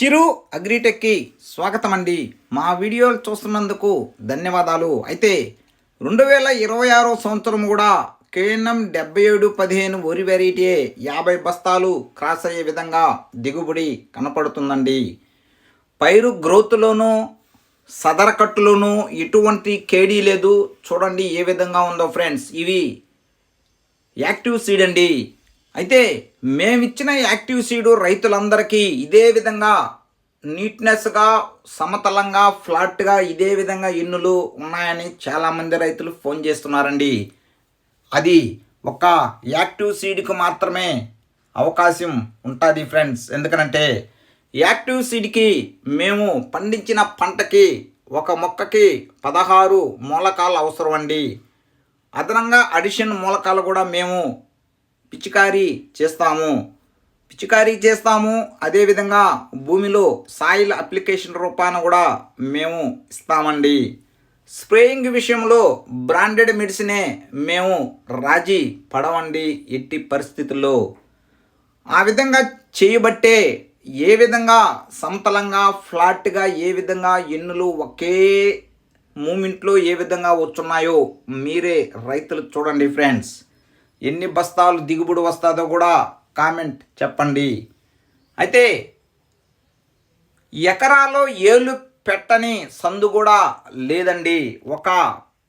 చిరు అగ్రిటెక్కి స్వాగతం అండి మా వీడియోలు చూస్తున్నందుకు ధన్యవాదాలు. అయితే రెండు వేల ఇరవై ఆరో సంవత్సరం కూడా కేఎన్ఎం డెబ్బై ఏడు పదిహేను వరి వెరైటీయే యాభై బస్తాలు క్రాస్ అయ్యే విధంగా దిగుబడి కనపడుతుందండి. పైరు గ్రోత్లోనూ సదరకట్టులోనూ ఎటువంటి కేడీ లేదు. చూడండి ఏ విధంగా ఉందో ఫ్రెండ్స్. ఇవి యాక్టివ్ సీడ్ అండి. అయితే మేమిచ్చిన యాక్టివ్ సీడు రైతులందరికీ ఇదే విధంగా నీట్నెస్గా సమతలంగా ఫ్లాట్గా ఇదే విధంగా ఎన్నులు ఉన్నాయని చాలామంది రైతులు ఫోన్ చేస్తున్నారండి. అది ఒక యాక్టివ్ సీడ్కి మాత్రమే అవకాశం ఉంటుంది ఫ్రెండ్స్. ఎందుకనంటే యాక్టివ్ సీడ్కి మేము పండించిన పంటకి ఒక మొక్కకి పదహారు మూలకాలు అవసరం అండి అదనంగా అడిషన్ మూలకాలు కూడా మేము పిచికారీ చేస్తాము. పిచికారీ చేస్తాము. అదేవిధంగా భూమిలో సాయిల్ అప్లికేషన్ రూపాన కూడా మేము ఇస్తామండి. స్ప్రేయింగ్ విషయంలో బ్రాండెడ్ మెడిసినే మేము రాజీ పడవండి ఎట్టి పరిస్థితుల్లో. ఆ విధంగా చేయబట్టే ఏ విధంగా సమతలంగా ఫ్లాట్గా ఏ విధంగా ఎన్నులు ఒకే మూమెంట్లో ఏ విధంగా వచ్చున్నాయో మీరే రైతులు చూడండి ఫ్రెండ్స్. ఎన్ని బస్తాలు దిగుబడి వస్తుందో కూడా కామెంట్ చెప్పండి. అయితే ఎకరాలో ఏళ్ళు పెట్టని సందు కూడా లేదండి. ఒక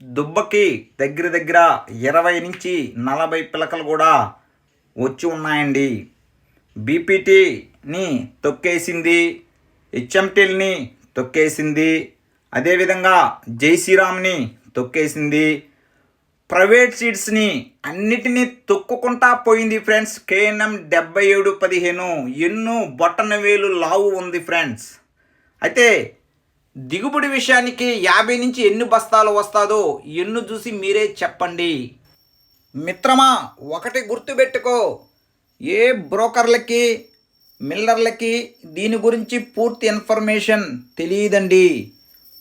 దుబ్బకి దగ్గర దగ్గర ఇరవై నుంచి నలభై పిలకలు కూడా వచ్చి ఉన్నాయండి. బీపీటీని తొక్కేసింది హెచ్ఎంటీల్ని తొక్కేసింది అదేవిధంగా జై శ్రీరామ్ని తొక్కేసింది ప్రైవేట్ సీట్స్ని అన్నిటినీ తొక్కుకుంటా పోయింది ఫ్రెండ్స్. కేఎన్ఎం డెబ్బై ఏడు పదిహేను. ఎన్నో బొట్టన వేలు లావు ఉంది ఫ్రెండ్స్. అయితే దిగుబడి విషయానికి యాభై నుంచి ఎన్ని బస్తాలు వస్తాదో ఎన్ను చూసి మీరే చెప్పండి. మిత్రమా ఒకటి గుర్తుపెట్టుకో. ఏ బ్రోకర్లకి మిల్లర్లకి దీని గురించి పూర్తి ఇన్ఫర్మేషన్ తెలియదండి.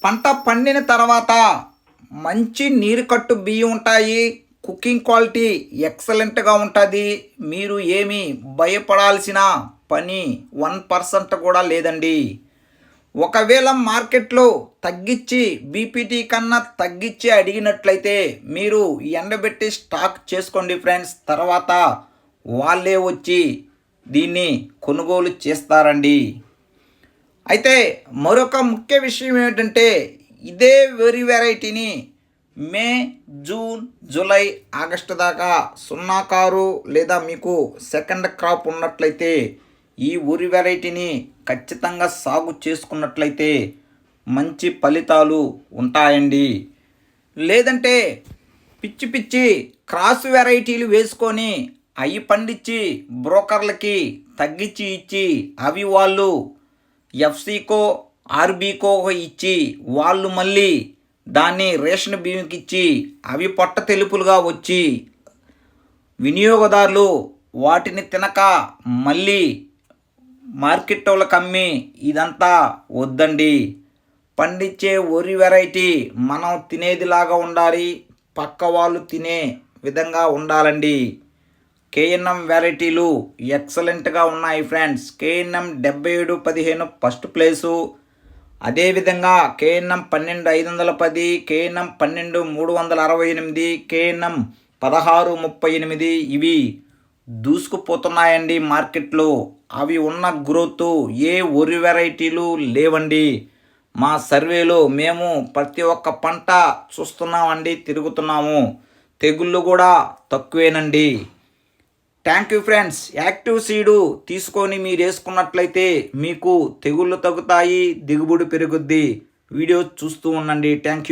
పంట పండిన తర్వాత మంచి నీరు కట్టు బియ్యం ఉంటాయి. కుకింగ్ క్వాలిటీ ఎక్సలెంట్గా ఉంటుంది. మీరు ఏమి భయపడాల్సిన పని వన్ పర్సెంట్ కూడా లేదండి. ఒకవేళ మార్కెట్లో తగ్గించి బీపీటీ కన్నా తగ్గించి అడిగినట్లయితే మీరు ఎండబెట్టి స్టాక్ చేసుకోండి ఫ్రెండ్స్. తర్వాత వాళ్ళే వచ్చి దీన్ని కొనుగోలు చేస్తారండి. అయితే మరొక ముఖ్య విషయం ఏమిటంటే ఇదే వెరీ వెరైటీని మే జూన్ జూలై ఆగస్టు దాకా సున్నా కారు లేదా మీకు సెకండ్ క్రాప్ ఉన్నట్లయితే ఈ ఊరి వెరైటీని ఖచ్చితంగా సాగు చేసుకున్నట్లయితే మంచి ఫలితాలు ఉంటాయండి. లేదంటే పిచ్చి పిచ్చి క్రాస్ వెరైటీలు వేసుకొని అవి పండించి బ్రోకర్లకి తగ్గించి ఇచ్చి అవి వాళ్ళు ఎఫ్సీకో ఆర్బీకో ఇచ్చి వాళ్ళు మళ్ళీ దాన్ని రేషన్ బియ్యంకి ఇచ్చి అవి పొట్ట తెలుపులుగా వచ్చి వినియోగదారులు వాటిని తినక మళ్ళీ మార్కెట్ వాళ్ళకి అమ్మి ఇదంతా వద్దండి. పండించే వరి వెరైటీ మనం తినేదిలాగా ఉండాలి పక్క వాళ్ళు తినే విధంగా ఉండాలండి. కేఎన్ఎం వెరైటీలు ఎక్సలెంట్గా ఉన్నాయి ఫ్రెండ్స్. కేఎన్ఎం డెబ్బై ఏడు పదిహేను ఫస్ట్ ప్లేసు. అదేవిధంగా కేఎన్ఎం పన్నెండు ఐదు వందల పది కేఎన్ఎం పన్నెండు మూడు వందల అరవై ఎనిమిది కేఎన్ఎం పదహారు ముప్పై ఎనిమిది ఇవి దూసుకుపోతున్నాయండి మార్కెట్లో. అవి ఉన్న గ్రోత్ ఏ ఒరి వెరైటీలు లేవండి. మా సర్వేలో మేము ప్రతి ఒక్క పంట చూస్తున్నామండి తిరుగుతున్నాము. తెగుళ్ళు కూడా తక్కువేనండి. Thank you friends active seed తీసుకొని మీరు వేసుకున్నట్లయితే మీకు తెగుళ్ళు తగ్గుతాయి దిగుబడి పెరుగుద్ది. వీడియో చూస్తూ ఉండండి. Thank you